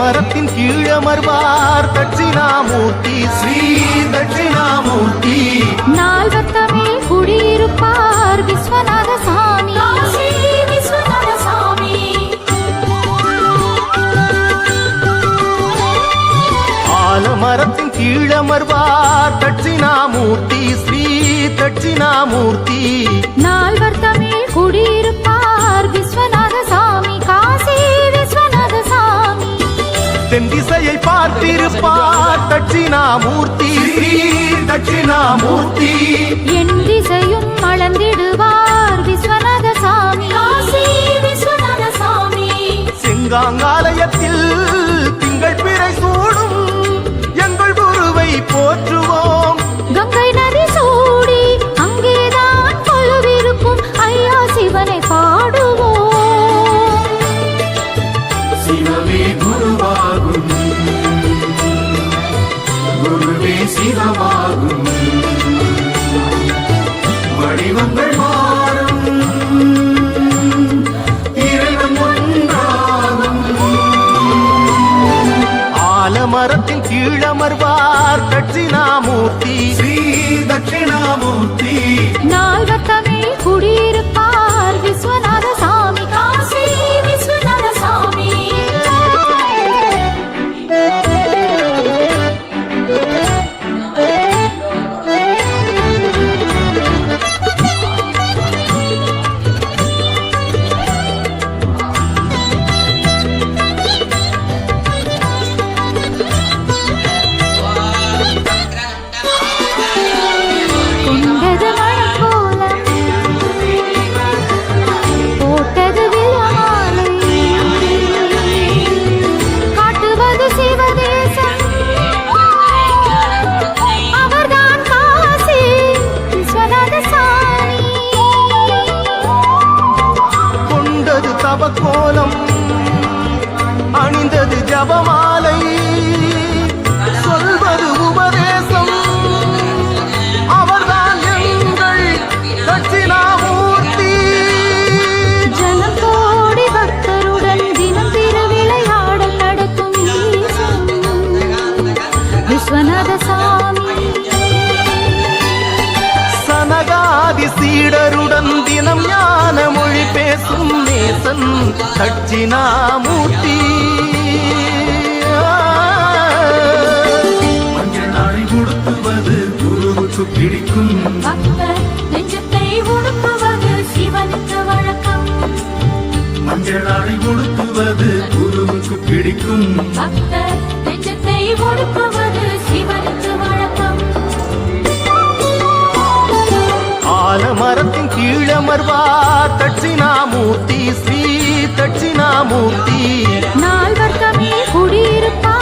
ஆலமரத்தின் கீழமர்வார் தட்சிணாமூர்த்தி. ஸ்ரீ தட்சிணாமூர்த்தி. நால்வர் தமிழ் குடியிருப்பார் விஸ்வநாத சாமி ஆலமரத்தின் கீழமர்வார் தட்சிணாமூர்த்தி. ஸ்ரீ தட்சிணாமூர்த்தி. நால்வர் தமிழ் குடியிருப்பார் தட்சிணாமூர்த்தி. தட்சிணாமூர்த்தி. என் திசையும் அளந்திடுவார் விஸ்வநாத சாமி விஸ்வநாத சாமி செங்காங்காலயத்தில் 무서워 அணிந்தது ஜபமாலை. சொல்வது உபதேசம். அவர்தான் எங்கள் தட்சிணாமூர்த்தி. ஜனம் கோடி பக்தருடன் தினம் திருவிளையாடல் நடக்கும் ஈசன். விஸ்வநாத சாமி. சனகாதி சீடருடன் தினம் ஞான மொழி பேசும் நேசன் தட்சிணாமூர்த்தி கொடுத்துவது குருவுக்கு பிடிக்கும். பக்தர் நெஞ்சத்தை ஒடுக்குவது சிவனுக்கு வழக்கம். மஞ்சள் நாளை கொடுத்துவது குருவுக்கு பிடிக்கும். பக்தர் நெஞ்சத்தை ஒடுக்குவது கீழமர்வார் தட்சிணாமூர்த்தி ஸ்ரீ தட்சிணாமூர்த்தி. நால்வர் தமிழ் குடியிருப்பார்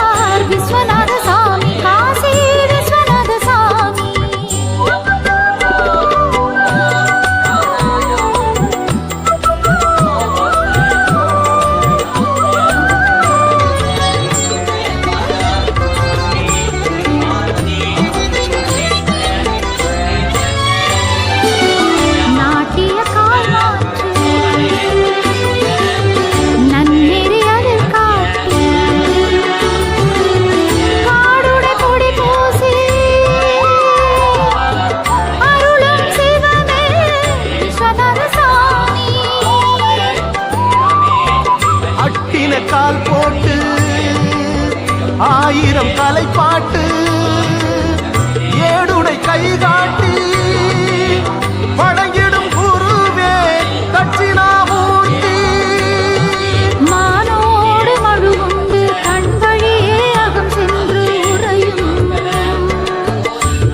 ஆயிரம் தலைப்பாட்டு ஏடுடை கை காட்டி வணங்கிடும் குருவே தட்சிணாமூர்த்தி மானோடு மழுவுண்டு கண் வழியே அகம் சென்று உறையும்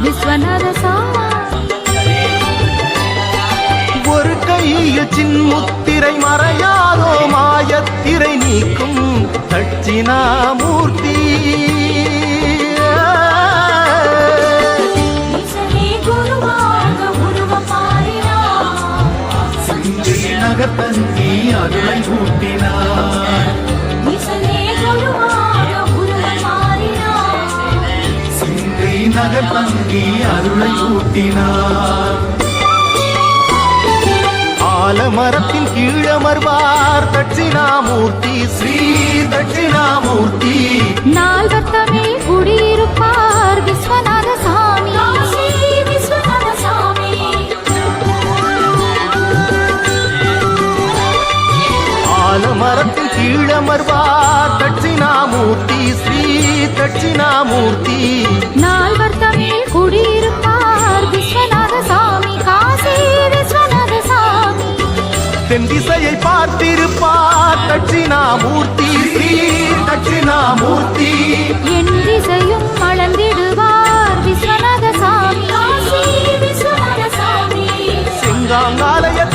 விஸ்வநாத சாமி ஒரு கையில் சின்முத்திரை மறையாதோ மாயத்திரை நீக்கும் தட்சிணாமூர்த்தி. சிந்தை நகத்தங்கி அருளை ஊட்டினார் ஆலமரத்தின் கீழமர்வார் தட்சிணாமூர்த்தி ஸ்ரீ தட்சிணாமூர்த்தி. நால்வர் தமிழ் குடியிருப்பார் விஸ்வநாத சாமி விஸ்வநாத சாமி ஆலமரத்தின் கீழமர்வார் தட்சிணாமூர்த்தி ஸ்ரீ தட்சிணாமூர்த்தி நால்வர் தமிழ் குடியிருப்பார். விஸ்வநாத சாமி காசி விஸ்வநாத சாமி. தென் திசையை பார்த்திருப்பார். தட்சிணாமூர்த்தி ஸ்ரீ தட்சிணாமூர்த்தி என் திசையும் மலர்ந்திடுவார். விஸ்வநாத சாமி காசி விஸ்வநாத சாமி. செங்காங்காலயத்தில்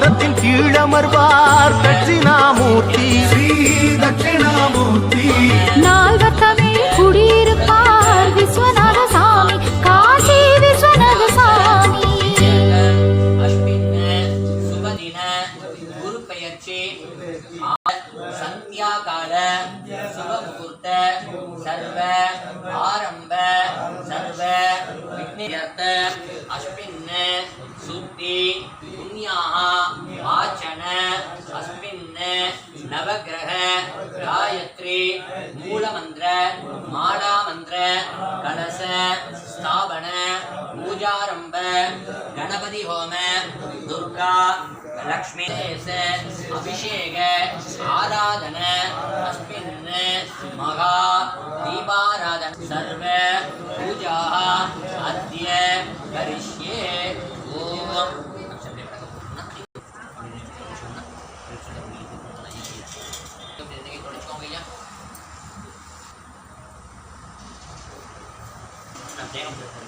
ஆலமரத்தின் கீழமர்வார் தட்சிணாமூர்த்தி. ஸ்ரீ தட்சிணாமூர்த்தி. நால்வர் தமிழ் குடியிருப்பார் விஸ்வநாத சாமி காசி விஸ்வநாத சாமி சுபதின குரு பெயர்ச்சி சந்தியாகால சுபமுகூர்த்த சர்வ ஆரம்ப சர்வ விக்னேயர்த்த அஸ்மின் சுத்தி புண்ணியாக நவகிரக காயத்ரி மூலமந்திர மாலாமந்திர கலச ஸ்தாபன பூஜாரம்ப கணபதி ஹோம துர்கா லக்ஷ்மி அபிஷேக ஆராதன அஸ்மின் மகா தீபாராதன சர்வ பூஜா அத்ய கரிஷ்யே ஓம் down to her.